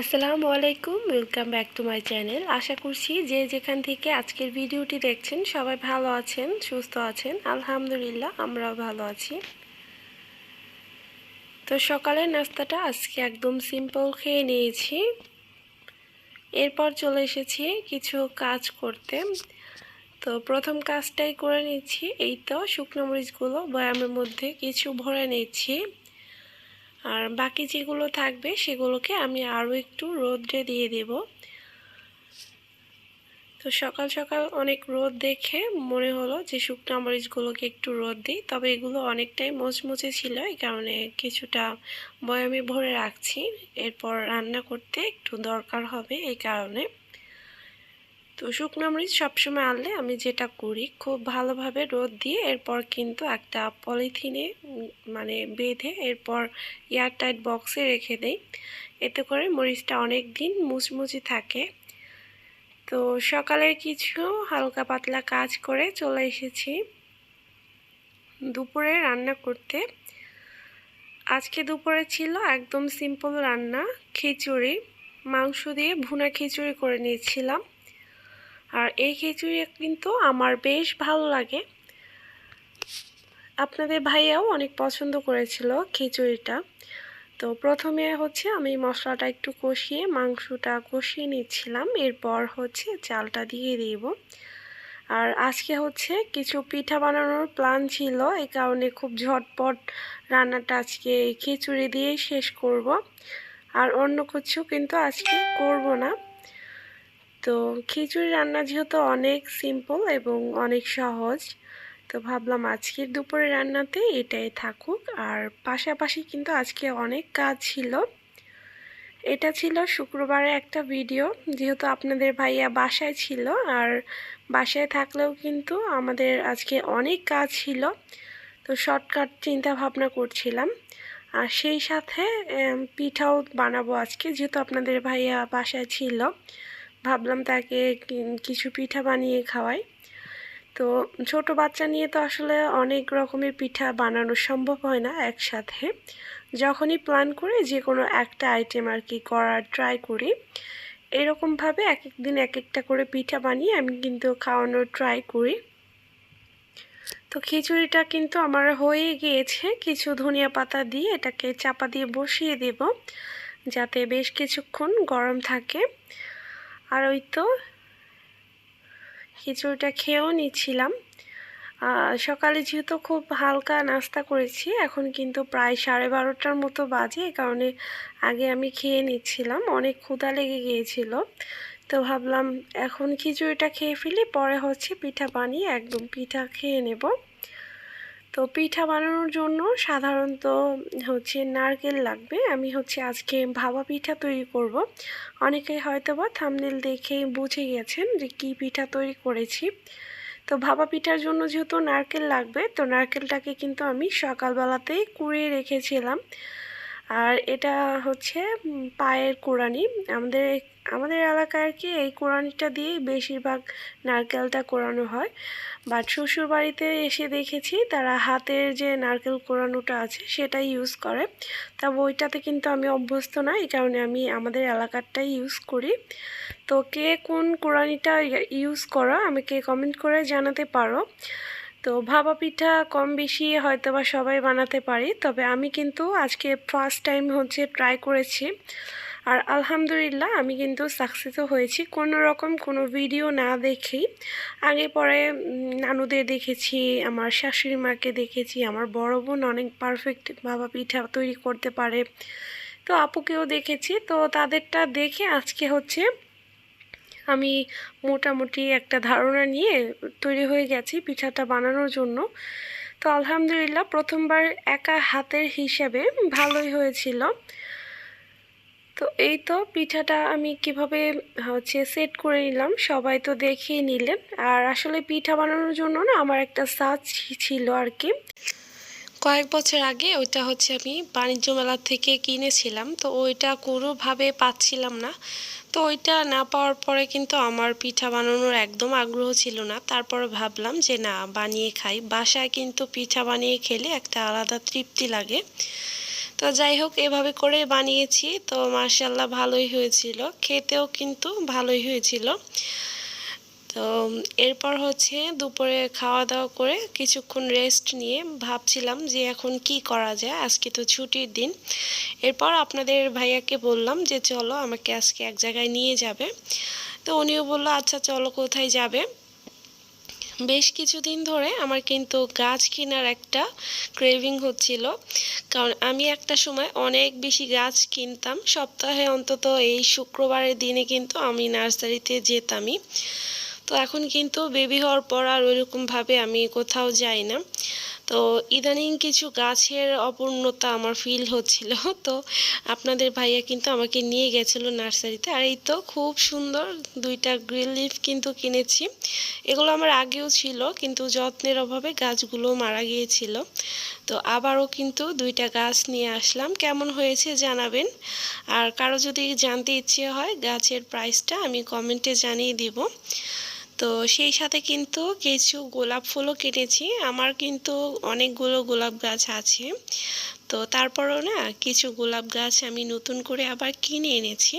আসসালামু আলাইকুম welcome back to my channel আশা করছি যে যেখান থেকে আজকের ভিডিওটি দেখছেন সবাই ভালো আছেন, সুস্থ আছেন। আলহামদুলিল্লাহ, আমরাও ভালো আছি। তো সকালের নাস্তাটা আজকে একদম সিম্পল খেয়ে নিয়েছি। এরপর চলে এসেছি কিছু কাজ করতে। তো প্রথম কাজটাই করে নিচ্ছি, এই তো শুকনো মরিচগুলো বয়ামের মধ্যে কিছু ভরে নিচ্ছি। আর বাকি যেগুলো থাকবে সেগুলোকে আমি আরও একটু রোদ্রে দিয়ে দেব। তো সকাল সকাল অনেক রোদ দেখে মনে হলো যে শুকনো মরিচগুলোকে একটু রোদ দিই, তবে এগুলো অনেকটাই মচমচে ছিল, এই কারণে কিছুটা বয়ামে ভরে রাখছি। এরপর রান্না করতে একটু দরকার হবে এই কারণে। তো শুকনো মরিচ সবসময় আনলে আমি যেটা করি, খুব ভালোভাবে রোদ দিয়ে এরপর কিন্তু একটা পলিথিনে মানে বেঁধে এরপর এয়ারটাইট বক্সে রেখে দেই। এতে করে মরিচটা অনেক দিন মুচমুচি থাকে। তো সকালের কিছু হালকা পাতলা কাজ করে চলে এসেছি দুপুরে রান্না করতে। আজকে দুপুরে ছিল একদম সিম্পল রান্না, খিচুড়ি। মাংস দিয়ে ভুনা খিচুড়ি করে নিয়েছিলাম। আর এই খিচুড়ি কিন্তু আমার বেশ ভালো লাগে। আপনাদের ভাইয়াও অনেক পছন্দ করেছিল খিচুড়িটা। তো প্রথমে হচ্ছে আমি মশলাটা একটু কষিয়ে, মাংসটা কষিয়ে নিচ্ছিলাম। এরপর হচ্ছে চালটা দিয়ে দিব। আর আজকে হচ্ছে কিছু পিঠা বানানোর প্ল্যান ছিল, এই কারণে খুব ঝটপট রান্নাটা আজকে খিচুড়ি দিয়েই শেষ করব। আর অন্য কিছু কিন্তু আজকে করব না। তো খিচুড়ি রান্না যেহেতু অনেক সিম্পল এবং অনেক সহজ, তো ভাবলাম আজকের দুপুরে রান্নাতে এটাই থাকুক। আর পাশাপাশি কিন্তু আজকে অনেক কাজ ছিল। এটা ছিল শুক্রবারে একটা ভিডিও যেহেতু আপনাদের ভাইয়া বাসায় ছিল। আর বাসায় থাকলেও কিন্তু আমাদের আজকে অনেক কাজ ছিল, তো শর্টকাট চিন্তা ভাবনা করছিলাম। আর সেই সাথে পিঠাও বানাবো আজকে, যেহেতু আপনাদের ভাইয়া বাসায় ছিল। ভাবলাম তাকে কিছু পিঠা বানিয়ে খাওয়াই। তো ছোট বাচ্চা নিয়ে তো আসলে অনেক রকমের পিঠা বানানো সম্ভব হয় না একসাথে। যখনই প্ল্যান করে যে কোনো একটা আইটেম আর কি করার ট্রাই করি, এরকমভাবে এক এক দিন এক একটা করে পিঠা বানিয়ে আমি কিন্তু খাওয়ানোর ট্রাই করি। তো খিচুড়িটা কিন্তু আমার হয়ে গিয়েছে, কিছু ধনিয়া পাতা দিয়ে এটাকে চাপা দিয়ে বসিয়ে দেব, যাতে বেশ কিছুক্ষণ গরম থাকে। আর ওই তো খিচুড়িটা খেয়েও নিচ্ছিলাম। সকালে যেহেতু খুব হালকা নাস্তা করেছি, এখন কিন্তু প্রায় সাড়ে বারোটার মতো বাজে, এই কারণে আগে আমি খেয়ে নিচ্ছিলাম। অনেক ক্ষুধা লেগে গিয়েছিল। তো ভাবলাম এখন খিচুড়িটা খেয়ে ফেলি, পরে হচ্ছে পিঠা বানিয়ে একদম পিঠা খেয়ে নেব। তো পিঠা বানানোর জন্য সাধারণত হচ্ছে নারকেল লাগবে। আমি হচ্ছে আজকে ভাবা পিঠা তৈরি করব। অনেকেই হয়তো বা থামনেল দেখেই বুঝে গেছেন যে কি পিঠা তৈরি করেছি। তো ভাবা পিঠার জন্য যেহেতু নারকেল লাগবে, তো নারকেলটাকে কিন্তু আমি সকালবেলাতেই কুড়িয়ে রেখেছিলাম। আর এটা হচ্ছে পায়ের কোরআনি আমাদের আমাদের এলাকায় আর কি এই কোরআনিটা দিয়েই বেশিরভাগ নারকেলটা কোরানো হয়। বাট শ্বশুর বাড়িতে এসে দেখেছি, তারা হাতের যে নারকেল কোরানোটা আছে, সেটাই ইউজ করে। তা ওইটাতে কিন্তু আমি অভ্যস্ত না, এই কারণে আমি আমাদের এলাকারটাই ইউজ করি। তো কে কোন কোরআনিটা ইউজ করো আমাকে কমেন্ট করে জানাতে পারো। তো ভাবা পিঠা কম বেশি হয়তো বা সবাই বানাতে পারি, তবে আমি কিন্তু আজকে ফার্স্ট টাইম হচ্ছে ট্রাই করেছি। আর আলহামদুলিল্লাহ আমি কিন্তু সাকসেসও হয়েছি। কোনো রকম কোনো ভিডিও না দেখেই আগে পরে নানুদের দেখেছি, আমার শাশুড়ি মাকে দেখেছি, আমার বড় বোন অনেক পারফেক্ট ভাবা পিঠা তৈরি করতে পারে। তো আপুকেও দেখেছি। তো তাদেরটা দেখে আজকে হচ্ছে আমি মোটামুটি একটা ধারণা নিয়ে তৈরি হয়ে গেছি পিঠাটা বানানোর জন্য। তো আলহামদুলিল্লাহ প্রথমবার একা হাতের হিসাবে ভালোই হয়েছিল। তো এই তো পিঠাটা আমি কীভাবে হচ্ছে সেট করে নিলাম সবাই তো দেখিয়ে নিলেন। আর আসলে পিঠা বানানোর জন্য না আমার একটা সাজ ছিল আর কি। কয়েক বছর আগে ওইটা হচ্ছে আমি বাণিজ্য মেলা থেকে কিনেছিলাম। তো ওইটা কোনোভাবে পাচ্ছিলাম না। তো ওইটা না পাওয়ার পরে কিন্তু আমার পিঠা বানানোর একদম আগ্রহ ছিল না। তারপরে ভাবলাম যে না, বানিয়ে খাই। বাসায় কিন্তু পিঠা বানিয়ে খেলে একটা আলাদা তৃপ্তি লাগে। তো যাই হোক, এভাবে করে বানিয়েছি। তো মার্শাল্লাহ ভালোই হয়েছিল। খেতেও কিন্তু ভালোই হয়েছিল। তো এরপর হচ্ছে দুপুরে খাওয়া দাওয়া করে কিছুক্ষণ রেস্ট নিয়ে ভাবছিলাম যে এখন কি করা যায়, আজকে তো ছুটির দিন। এরপর আপনাদের ভাইয়াকে বললাম যে চলো আমাকে আজকে এক জায়গায় নিয়ে যাবে। তো উনিও বলল আচ্ছা চলো কোথায় যাবে? বেশ কিছুদিন ধরে আমার কিন্তু গাছ কেনার একটা ক্রেভিং হচ্ছিল। কারণ আমি একটা সময় অনেক বেশি গাছ কিনতাম। সপ্তাহে অন্তত এই শুক্রবারের দিনে কিন্তু আমি নার্সারিতে যেতামই। তো এখন কিন্তু বেবি হওয়ার পর আর ওইরকমভাবে আমি কোথাও যাই না তো ইদানিং কিছু গাছের অপূর্ণতা আমার ফিল হচ্ছিল। তো আপনাদের ভাইয়া কিন্তু আমাকে নিয়ে গেছিল নার্সারিতে। আর এই তো খুব সুন্দর দুইটা গ্রিল লিফ কিন্তু কিনেছি। এগুলো আমার আগেও ছিল, কিন্তু যত্নের অভাবে গাছগুলো মারা গিয়েছিল। তো আবারও কিন্তু দুইটা গাছ নিয়ে আসলাম। কেমন হয়েছে জানাবেন? আর কারও যদি জানতে ইচ্ছে হয় গাছের প্রাইসটা আমি কমেন্টে জানিয়ে দিব। তো সেই সাথে কিন্তু কিছু গোলাপ ফুলও কিনেছি আমার কিন্তু অনেকগুলো গোলাপ গাছ আছে। তো তারপরও না কিছু গোলাপ গাছ আমি নতুন করে আবার কিনে এনেছি।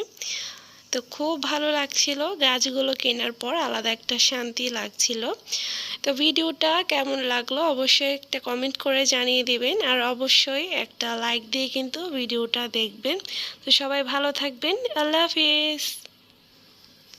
তো খুব ভালো লাগছিল গাছগুলো কেনার পর আলাদা একটা শান্তি লাগছিল। তো ভিডিওটা কেমন লাগল অবশ্যই একটা কমেন্ট করে জানিয়ে দিবেন। আর অবশ্যই একটা লাইক দিয়ে কিন্তু ভিডিওটা দেখবেন। তো সবাই ভালো থাকবেন। আল্লাহ হাফিজ।